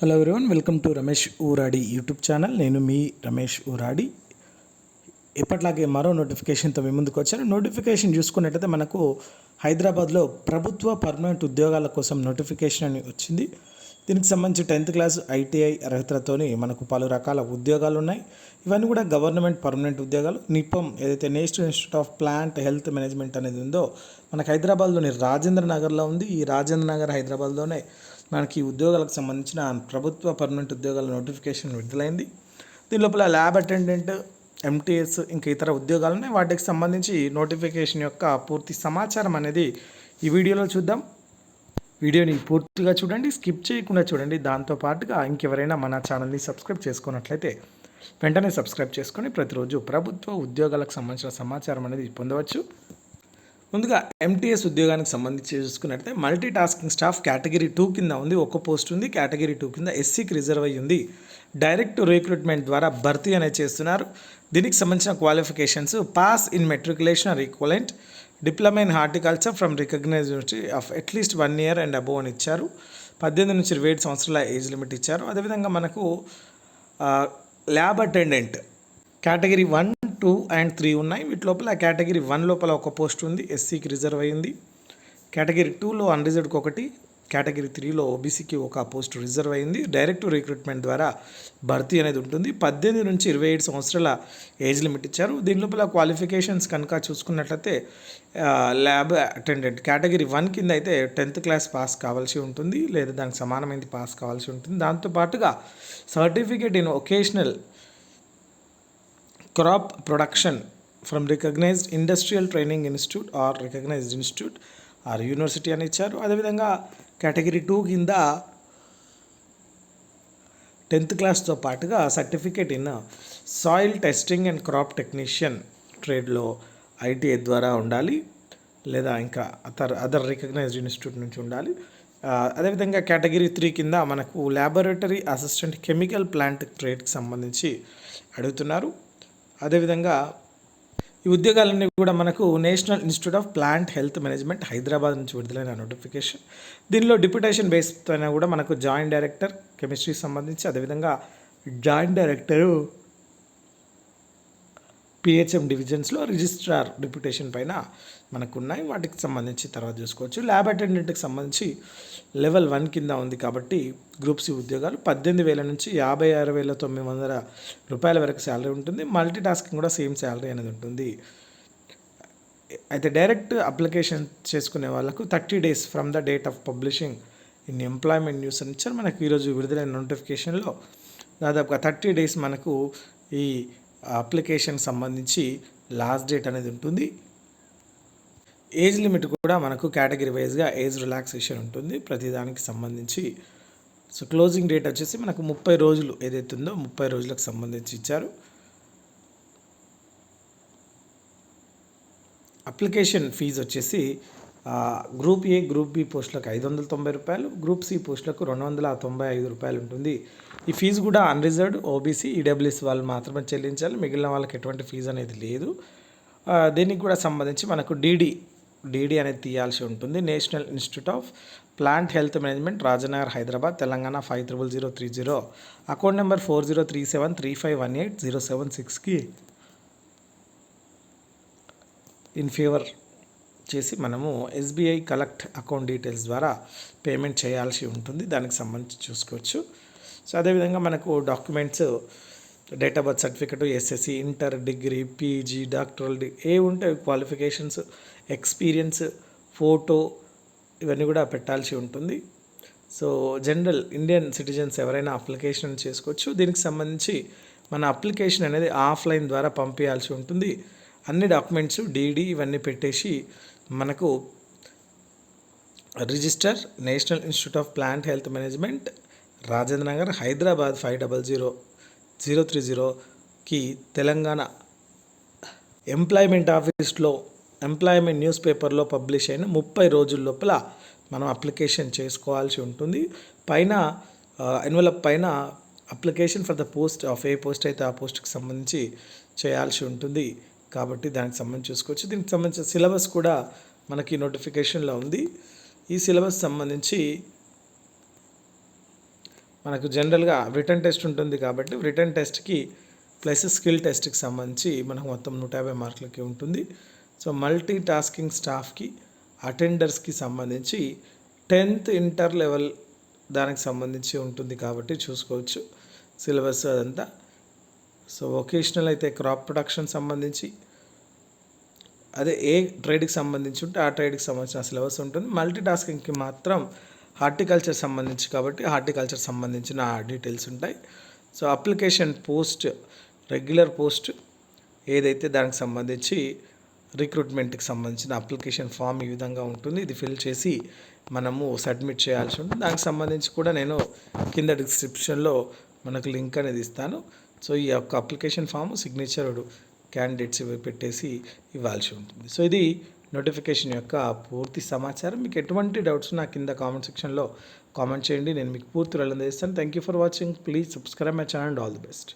Hello everyone welcome to Ramesh Ooradi YouTube channel నేను మీ రమేష్ ఊరాడి ఎప్పట్లాగే మరో నోటిఫికేషన్తో మీ ముందుకు వచ్చాను నోటిఫికేషన్ చూసుకున్నట్టయితే మనకు హైదరాబాద్లో ప్రభుత్వ పర్మనెంట్ ఉద్యోగాల కోసం నోటిఫికేషన్ అని వచ్చింది. దీనికి సంబంధించి టెన్త్ క్లాస్ ఐటీఐ అర్హతలతోని మనకు పలు రకాల ఉద్యోగాలు ఉన్నాయి. ఇవన్నీ కూడా గవర్నమెంట్ పర్మనెంట్ ఉద్యోగాలు. నిపం ఏదైతే National Institute of Plant Health Management అనేది ఉందో మనకు హైదరాబాద్లోని రాజేంద్ర నగర్లో ఉంది. ఈ రాజేంద్ర నగర్ హైదరాబాద్లోనే మనకి ఉద్యోగాలకు సంబంధించిన ప్రభుత్వ పర్మనెంట్ ఉద్యోగాల నోటిఫికేషన్ విడుదలైంది. దీని లోపల ల్యాబ్ అటెండెంట్ ఎంటీఎస్ ఇంకా ఇతర ఉద్యోగాలు ఉన్నాయి. వాటికి సంబంధించి నోటిఫికేషన్ యొక్క పూర్తి సమాచారం అనేది ఈ వీడియోలో చూద్దాం. వీడియోని పూర్తిగా చూడండి స్కిప్ చేయకుండా చూడండి. దాంతో పాటుగా ఇంకెవరైనా మన ఛానల్ని సబ్స్క్రైబ్ చేసుకున్నట్లయితే వెంటనే సబ్స్క్రైబ్ చేసుకొని ప్రతిరోజు ప్రభుత్వ ఉద్యోగాలకు సంబంధించిన సమాచారం అనేది పొందవచ్చు. ముందుగా ఎంటీఎస్ ఉద్యోగానికి సంబంధించి చూసుకున్నట్లయితే multi tasking staff category two కింద ఉంది ఒక పోస్ట్ ఉంది కేటగిరీ టూ కింద ఎస్సీకి రిజర్వ్ అయ్యి ఉంది. డైరెక్ట్ రిక్రూట్మెంట్ ద్వారా భర్తీ అనేది చేస్తున్నారు. దీనికి సంబంధించిన qualifications pass in matriculation or equivalent diploma in horticulture from recognise university of at least one year and above అని ఇచ్చారు. పద్దెనిమిది నుంచి ఇరవై ఏడు సంవత్సరాల ఏజ్ లిమిట్ ఇచ్చారు. అదేవిధంగా మనకు lab attendant category one two and three ఉన్నాయి. వీటి లోపల కేటగిరీ వన్ లోపల ఒక పోస్ట్ ఉంది. ఎస్సీకి రిజర్వ్ అయింది కేటగిరీ టూలో అన్రిజర్వ్కి ఒకటి కేటగిరీ త్రీలో ఓబీసీకి ఒక పోస్ట్ రిజర్వ్ అయింది డైరెక్ట్ రిక్రూట్మెంట్ ద్వారా భర్తీ అనేది ఉంటుంది. పద్దెనిమిది నుంచి ఇరవై ఏడు సంవత్సరాల ఏజ్ లిమిట్ ఇచ్చారు. దీని లోపల క్వాలిఫికేషన్స్ కనుక చూసుకున్నట్లయితే ల్యాబ్ అటెండెంట్ కేటగిరీ వన్ కింద అయితే టెన్త్ క్లాస్ పాస్ కావాల్సి ఉంటుంది. లేదా దానికి సమానమైనది పాస్ కావాల్సి ఉంటుంది. దాంతోపాటుగా certificate in vocational crop production from recognised industrial training institute or recognised institute or university అని ఇచ్చారు. అదేవిధంగా కేటగిరీ టూ కింద టెన్త్ క్లాస్తో పాటుగా certificate in soil testing and crop technician ట్రేడ్లో ITI ద్వారా ఉండాలి. లేదా ఇంకా అదర్ అదర్ రికగ్నైజ్డ్ ఇన్స్టిట్యూట్ నుంచి ఉండాలి. అదేవిధంగా కేటగిరీ త్రీ కింద మనకు ల్యాబొరేటరీ అసిస్టెంట్ కెమికల్ ప్లాంట్ ట్రేడ్కి సంబంధించి అడుగుతున్నారు. అదేవిధంగా ఈ ఉద్యోగాలన్నీ కూడా మనకు National Institute of Plant Health Management Hyderabad నుంచి విడుదలైన నోటిఫికేషన్. దీనిలో డిప్యుటేషన్ బేస్ పైన కూడా మనకు జాయింట్ డైరెక్టర్ కెమిస్ట్రీకి సంబంధించి అదేవిధంగా జాయింట్ డైరెక్టరు పిహెచ్ఎం డివిజన్స్లో రిజిస్ట్రార్ డిప్యుటేషన్ పైన మనకు ఉన్నాయి వాటికి సంబంధించి తర్వాత చూసుకోవచ్చు. ల్యాబ్ అటెండెంట్కి సంబంధించి లెవెల్ వన్ కింద ఉంది కాబట్టి గ్రూప్ సి ఉద్యోగాలు పద్దెనిమిది వేల నుంచి యాభై ఆరు వేల తొమ్మిది వందల రూపాయల వరకు శాలరీ ఉంటుంది. మల్టీ టాస్కింగ్ కూడా సేమ్ శాలరీ అనేది ఉంటుంది. అయితే డైరెక్ట్ అప్లికేషన్ చేసుకునే వాళ్ళకు thirty days from the date of publishing in Employment News అని ఇచ్చారు. మనకు ఈరోజు విడుదలైన నోటిఫికేషన్లో దాదాపుగా థర్టీ డేస్ మనకు ఈ అప్లికేషన్ సంబంధించి లాస్ట్ డేట్ అనేది ఉంటుంది. ఏజ్ లిమిట్ కూడా మనకు కేటగిరీ వైజ్గా ఏజ్ రిలాక్సేషన్ ఉంటుంది. ప్రతిదానికి సంబంధించి సో క్లోజింగ్ డేట్ వచ్చేసి మనకు ముప్పై రోజులు ఏదైతే ఉందో ముప్పై రోజులకు సంబంధించి ఇచ్చారు. అప్లికేషన్ ఫీజు వచ్చేసి గ్రూప్ ఏ గ్రూప్ బి పోస్టులకు ఐదు వందల తొంభై రూపాయలు గ్రూప్ సి పోస్టులకు రెండు వందల తొంభై ఐదు రూపాయలు ఉంటుంది. ఈ ఫీజు కూడా అన్రిజర్వ్డ్ ఓబీసీ ఈడబ్ల్యూఎస్ వాళ్ళు మాత్రమే చెల్లించాలి. మిగిలిన వాళ్ళకి ఎటువంటి ఫీజు అనేది లేదు. దీనికి కూడా సంబంధించి మనకు డీడీ డీడీ అనేది తీయాల్సి ఉంటుంది. National Institute of Plant Health Management Rajanagar Hyderabad Telangana five triple zero three zero. Account number four zero three seven three five one eight zero seven సిక్స్కి ఇన్ ఫేవర్ చేసి మనము ఎస్బీఐ కలెక్ట్ అకౌంట్ డీటెయిల్స్ ద్వారా payment చేయాల్సి ఉంటుంది. దానికి సంబంధించి చూసుకోవచ్చు. So అదేవిధంగా మనకు documents date of birth certificate SSC inter degree PG doctoral D A ఉంటే క్వాలిఫికేషన్స్ ఎక్స్పీరియన్స్ ఫోటో ఇవన్నీ కూడా పెట్టాల్సి ఉంటుంది. సో జనరల్ ఇండియన్ సిటిజన్స్ ఎవరైనా అప్లికేషన్ చేసుకోవచ్చు. దీనికి సంబంధించి మన అప్లికేషన్ అనేది ఆఫ్లైన్ ద్వారా పంపించాల్సి ఉంటుంది. అన్ని డాక్యుమెంట్స్ డీడీ ఇవన్నీ పెట్టేసి మనకు register National Institute of Plant Health Management Rajendra Nagar Hyderabad five double zero zero three జీరోకి తెలంగాణ ఎంప్లాయ్మెంట్ ఆఫీస్లో ఎంప్లాయ్మెంట్ న్యూస్ పేపర్లో పబ్లిష్ అయిన ముప్పై రోజుల లోపల మనం అప్లికేషన్ చేసుకోవాల్సి ఉంటుంది. పైన ఎన్వలప్ పైన application for the post of A post అయితే ఆ పోస్ట్కి సంబంధించి చేయాల్సి ఉంటుంది. కాబట్టి దానికి సంబంధించి చూసుకోవచ్చు. దీనికి సంబంధించిన సిలబస్ కూడా మనకి నోటిఫికేషన్లో ఉంది. ఈ సిలబస్ సంబంధించి మనకు జనరల్గా రిటర్న్ టెస్ట్ ఉంటుంది కాబట్టి రిటర్న్ టెస్ట్కి ప్లస్ స్కిల్ టెస్ట్కి సంబంధించి మనకు మొత్తం నూట యాభై మార్కులకి ఉంటుంది. సో మల్టీ టాస్కింగ్ స్టాఫ్కి అటెండర్స్కి సంబంధించి టెన్త్ ఇంటర్ లెవెల్ దానికి సంబంధించి ఉంటుంది కాబట్టి చూసుకోవచ్చు. సిలబస్ అదంతా. సో వొకేషనల్ అయితే క్రాప్ ప్రొడక్షన్ సంబంధించి అదే ఏ ట్రేడ్కి సంబంధించి ఉంటే ఆ ట్రేడ్కి సంబంధించిన సిలబస్ ఉంటుంది. మల్టీ టాస్కింగ్కి మాత్రం హార్టికల్చర్ సంబంధించి కాబట్టి హార్టికల్చర్ సంబంధించిన డీటెయిల్స్ ఉంటాయి. So application post regular post ఏదైతే దానికి సంబంధించి రిక్రూట్మెంట్కి సంబంధించిన అప్లికేషన్ ఫామ్ ఈ విధంగా ఉంటుంది. ఇది ఫిల్ చేసి మనము సబ్మిట్ చేయాల్సి ఉంటుంది. దానికి సంబంధించి కూడా నేను కింద డిస్క్రిప్షన్లో మనకు లింక్ అనేది ఇస్తాను. సో ఈ యొక్క అప్లికేషన్ ఫామ్ సిగ్నేచర్ క్యాండిడేట్స్ పెట్టేసి ఇవ్వాల్సి ఉంటుంది. సో ఇది నోటిఫికేషన్ యొక్క పూర్తి సమాచారం. మీకు ఎటువంటి డౌట్స్ నా కింద కామెంట్ సెక్షన్లో కామెంట్ చేయండి. నేను మీకు పూర్తి వెళ్ళందిస్తాను thank you for watching please subscribe my channel and all the best